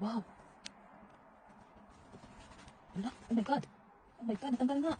Wow. Wala. Oh my God. Oh my God, tanggal nga.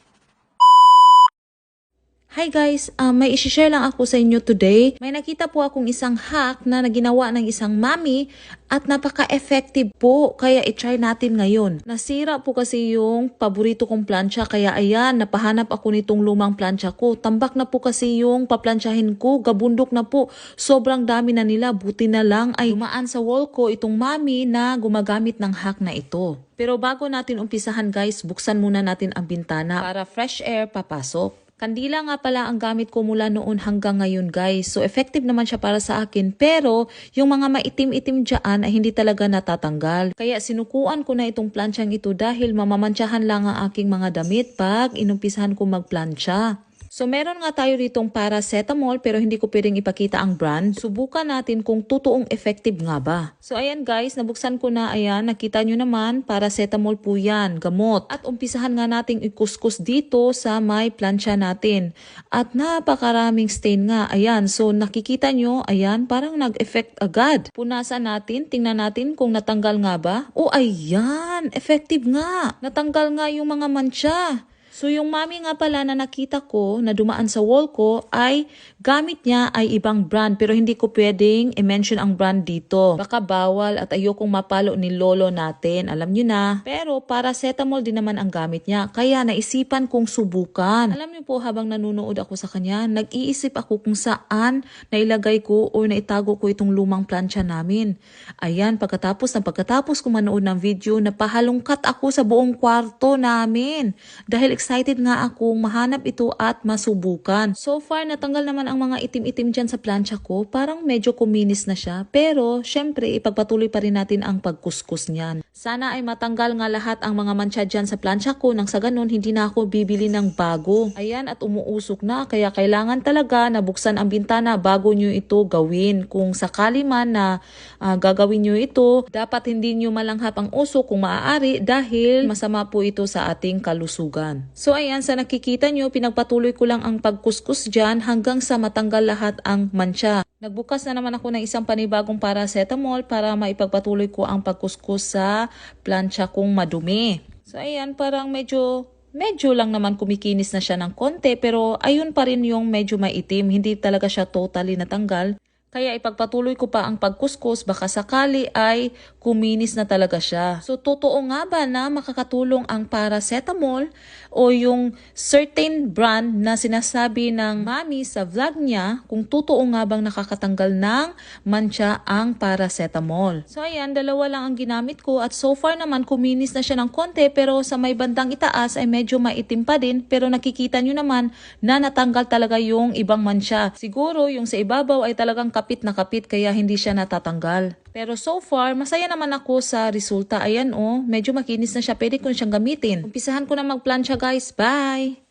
Hi guys, um, may isi-share lang ako sa inyo today. May nakita po akong isang hack na naginawa ng isang mami at napaka-effective po. Kaya i-try natin ngayon. Nasira po kasi yung paborito kong plancha kaya ayan, napahanap ako nitong lumang plancha ko. Tambak na po kasi yung paplansyahin ko. Gabundok na po. Sobrang dami na nila. Buti na lang ay dumaan sa wall ko itong mami na gumagamit ng hack na ito. Pero bago natin umpisahan guys, buksan muna natin ang bintana para fresh air papasok. Kandila nga pala ang gamit ko mula noon hanggang ngayon guys. So effective naman siya para sa akin. Pero yung mga maitim-itim dyan ay hindi talaga natatanggal. Kaya sinukuan ko na itong planchang ito dahil mamamantsahan lang ang aking mga damit pag inumpisahan ko magplancha. So meron nga tayo ditong paracetamol pero hindi ko pwedeng ipakita ang brand. Subukan natin kung totoong effective nga ba. So ayan guys, nabuksan ko na ayan, nakita nyo naman, paracetamol po yan, gamot. At umpisahan nga nating ikuskus dito sa may plancha natin. At napakaraming stain nga, ayan. So nakikita nyo, ayan, parang nag-effect agad. Punasan natin, tingnan natin kung natanggal nga ba. O ayan, effective nga. Natanggal nga yung mga mancha. So yung mami nga pala na nakita ko na dumaan sa wall ko ay gamit niya ay ibang brand pero hindi ko pwedeng i-mention ang brand dito. Baka bawal at ayokong mapalo ni lolo natin. Alam niyo na. Pero paracetamol din naman ang gamit niya. Kaya naisipan kong subukan. Alam niyo po habang nanonood ako sa kanya, nag-iisip ako kung saan nailagay ko o naitago ko itong lumang plancha namin. Ayan, pagkatapos ng pagkatapos ko manood ng video, napahalungkat ako sa buong kwarto namin. Dahil excited nga akong mahanap ito at masubukan. So far, natanggal naman ang mga itim-itim dyan sa plancha ko. Parang medyo kuminis na siya. Pero, syempre, ipagpatuloy pa rin natin ang pagkuskus niyan. Sana ay matanggal nga lahat ang mga mancha dyan sa plancha ko nang sa ganun hindi na ako bibili ng bago. Ayan at umuusok na kaya kailangan talaga na buksan ang bintana bago nyo ito gawin. Kung sakali man na ah, gagawin nyo ito, dapat hindi nyo malanghap ang usok kung maaari dahil masama po ito sa ating kalusugan. So ayan, sa nakikita nyo, pinagpatuloy ko lang ang pagkuskus dyan hanggang sa matanggal lahat ang mancha. Nagbukas na naman ako ng isang panibagong paracetamol para maipagpatuloy ko ang pagkuskus sa plancha kong madumi. So ayan, parang medyo medyo lang naman kumikinis na siya ng konti pero ayun pa rin yung medyo maitim. Hindi talaga siya totally natanggal. Kaya ipagpatuloy ko pa ang pagkuskus baka sakali ay kuminis na talaga siya. So totoo nga ba na makakatulong ang paracetamol o yung certain brand na sinasabi ng mami sa vlog niya kung totoo nga bang nakakatanggal ng mancha ang paracetamol. So ayan, dalawa lang ang ginamit ko at so far naman kuminis na siya ng konti pero sa may bandang itaas ay medyo maitim pa din pero nakikita nyo naman na natanggal talaga yung ibang mancha. Siguro yung sa ibabaw ay talagang kapit na kapit kaya hindi siya natatanggal. Pero so far, masaya naman ako sa resulta. Ayan oh, medyo makinis na siya. Pwede ko siyang gamitin. Umpisahan ko na magplansya guys. Bye!